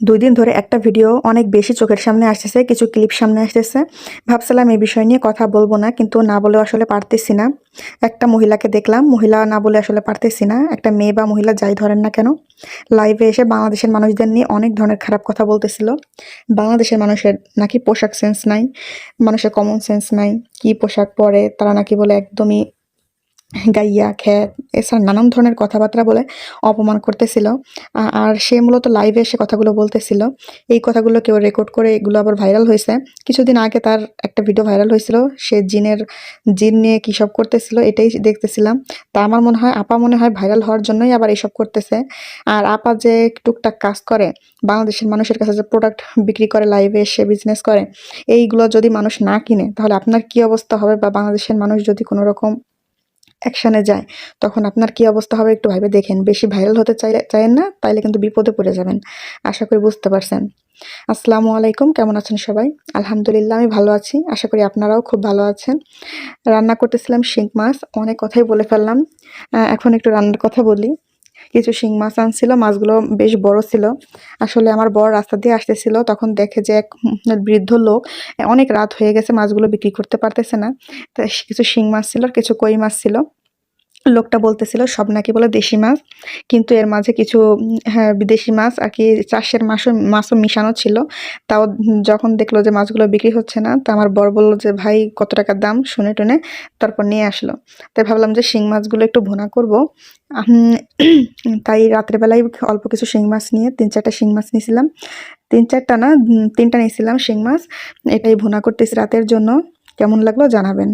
দুই দিন ধরে একটা ভিডিও অনেক বেশি চোখের সামনে আসতেছে, কিছু ক্লিপ সামনে আসতেছে। ভাবছিলাম এই বিষয় নিয়ে কথা বলব না, কিন্তু না বলে আসলে পারতেছি না। একটা মহিলাকে দেখলাম, মহিলা না বলে আসলে পারতেছি না। একটা মেয়ে বা মহিলা যাই ধরেন না কেন লাইভে এসে বাংলাদেশের মানুষদের নিয়ে অনেক ধরনের খারাপ কথা বলতেছিল। বাংলাদেশের মানুষের নাকি পোশাক সেন্স নাই, মানুষের কমন সেন্স নাই, কি পোশাক পরে তারা নাকি বলে একদমই গাইয়া খ্যাত এছাড়া নানান ধরনের কথাবার্তা বলে অপমান করতেছিল। আর সে মূলত লাইভে এসে কথাগুলো বলতেছিল। এই কথাগুলো কেউ রেকর্ড করে এগুলো আবার ভাইরাল হয়েছে। কিছুদিন আগে তার একটা ভিডিও ভাইরাল হয়েছিল। সে জিনের, জিন নিয়ে কী সব করতেছিল এটাই দেখতেছিলাম। তা আমার মনে হয়, আপা মনে হয় ভাইরাল হওয়ার জন্যই আবার এইসব করতেছে। আর আপা যে টুকটাক কাজ করে, বাংলাদেশের মানুষের কাছে যে প্রোডাক্ট বিক্রি করে লাইভে এসে বিজনেস করে, এইগুলো যদি মানুষ না কিনে, তাহলে আপনার কি অবস্থা হবে? বা বাংলাদেশের মানুষ যদি কোনো রকম অ্যাকশানে যায়, তখন আপনার কি অবস্থা হবে একটু ভাবে দেখেন। বেশি ভাইরাল হতে চাইলে চাইেন না, তাইলে কিন্তু বিপদে পড়ে যাবেন। আশা করি বুঝতে পারছেন। আসসালামু আলাইকুম, কেমন আছেন সবাই? আলহামদুলিল্লাহ, আমি ভালো আছি। আশা করি আপনারাও খুব ভালো আছেন। রান্না করতেছিলাম শিং মাছ, অনেক কথাই বলে ফেললাম। এখন একটু রান্নার কথা বলি। কিছু শিং মাছ আনছিল, মাছগুলো বেশ বড় ছিল। আসলে আমার বড় রাস্তা দিয়ে আসতেছিল, তখন দেখে যে এক বৃদ্ধ লোক অনেক রাত হয়ে গেছে, মাছগুলো বিক্রি করতে পারতেছে না। কিছু শিং মাছ ছিল আর কিছু কই মাছ ছিল। লোকটা বলতেছিল সব নাকি বলে দেশি মাছ। কিন্তু এর মাঝে কিছু হ্যাঁ বিদেশি মাছ আর কি চাষের মাছও মাছও মিশানো ছিল। তাও যখন দেখল যে মাছগুলো বিক্রি হচ্ছে না, তা আমার বর বলল যে, ভাই, কত টাকার দাম? শুনে টুনে তারপর নিয়ে আসলো। তাই ভাবলাম যে শিং মাছগুলো একটু ভুনা করব। তাই রাত্রেবেলায় অল্প কিছু শিং মাছ নিয়ে, তিন চারটা শিং মাছ নিয়েছিলাম। তিন চারটা না তিনটা নিয়েছিলাম শিং মাছ। এটাই ভুনা করতেছি রাতের জন্য। কেমন লাগল জানাবেন।